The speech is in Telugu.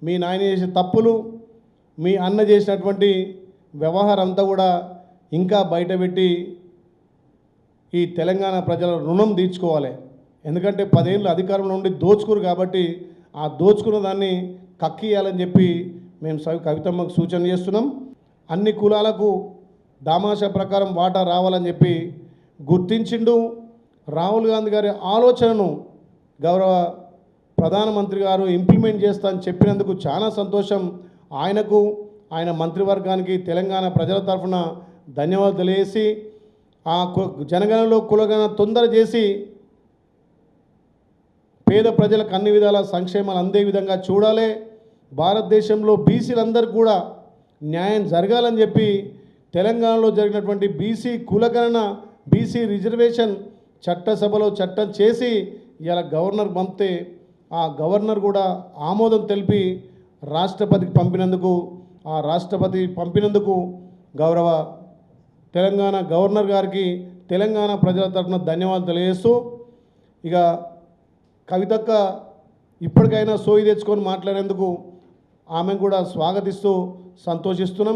మీ నాయన చేసే తప్పులు మీ అన్న చేసినటువంటి వ్యవహారం అంతా కూడా ఇంకా బయటపెట్టి ఈ తెలంగాణ ప్రజల రుణం తీర్చుకోవాలి. ఎందుకంటే పదేళ్ళు అధికారంలో ఉండి దోచుకురు కాబట్టి ఆ దోచుకున్న దాన్ని కక్కియాలని చెప్పి మేము సవి కవితమ్మకు సూచన చేస్తున్నాం. అన్ని కులాలకు దామాషా ప్రకారం వాటా రావాలని చెప్పి గుర్తించిండు. రాహుల్ గాంధీ గారి ఆలోచనను గౌరవ ప్రధానమంత్రి గారు ఇంప్లిమెంట్ చేస్తా అని చెప్పినందుకు చాలా సంతోషం. ఆయనకు ఆయన మంత్రివర్గానికి తెలంగాణ ప్రజల తరఫున ధన్యవాదాలు తెలియజేసి ఆ కు- కులగణ కులగణన తొందర చేసి పేద ప్రజలకు అన్ని విధాల సంక్షేమాలు అందే విధంగా చూడాలి. భారతదేశంలో బీసీలందరూ కూడా న్యాయం జరగాలని చెప్పి తెలంగాణలో జరిగినటువంటి బీసీ కులగణన బీసీ రిజర్వేషన్ చట్టసభలో చట్టం చేసి ఇలా గవర్నర్ పంపితే ఆ గవర్నర్ కూడా ఆమోదం తెలిపి రాష్ట్రపతికి పంపినందుకు ఆ రాష్ట్రపతి పంపినందుకు గౌరవ తెలంగాణ గవర్నర్ గారికి తెలంగాణ ప్రజల తరఫున ధన్యవాదాలు తెలియజేస్తూ ఇక కవితక్క ఇప్పటికైనా సోయి తెచ్చుకొని మాట్లాడేందుకు ఆమెను కూడా స్వాగతిస్తూ సంతోషిస్తున్నాం.